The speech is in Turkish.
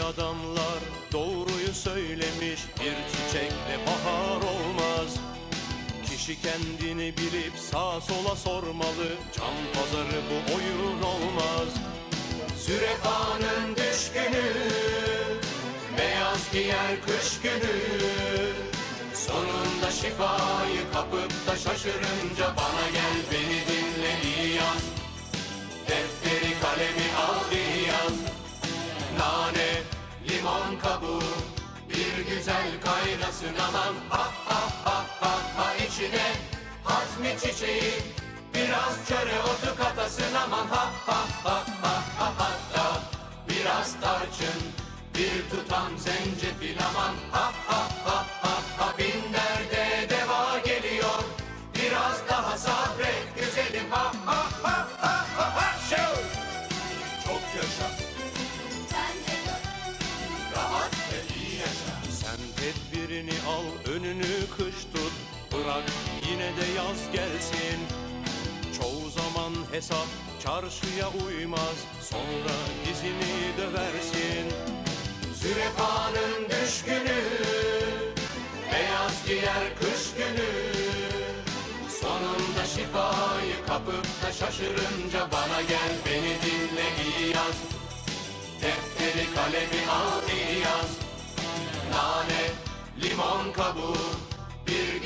adamlar doğruyu söylemiş Bir çiçekle bahar olmaz. Kişi kendini bilip sağa sola sormalı Can pazarı bu oyun olmaz. Zürefanın düşkünü Beyaz giyer kış günü. Sonunda şifayı kapıp limon kabuğu Bir güzel kaynasın aman. Ha ha ha ha ha içine Hazmi çiçeği Biraz çöre otu katasın aman. Ha ha ha ha ha hatta Biraz tarçın Bir tutam zencefil aman. Ha ha Bırak yine de yaz gelsin. Çoğu zaman hesap çarşıya uymaz. Sonra dizini döversin. Zürefanın düşkünü, beyaz giyer kış günü. Sonunda şifayı kapıp da şaşırınca bana gel beni dinle iyi yaz. Defteri kalemi al iyi yaz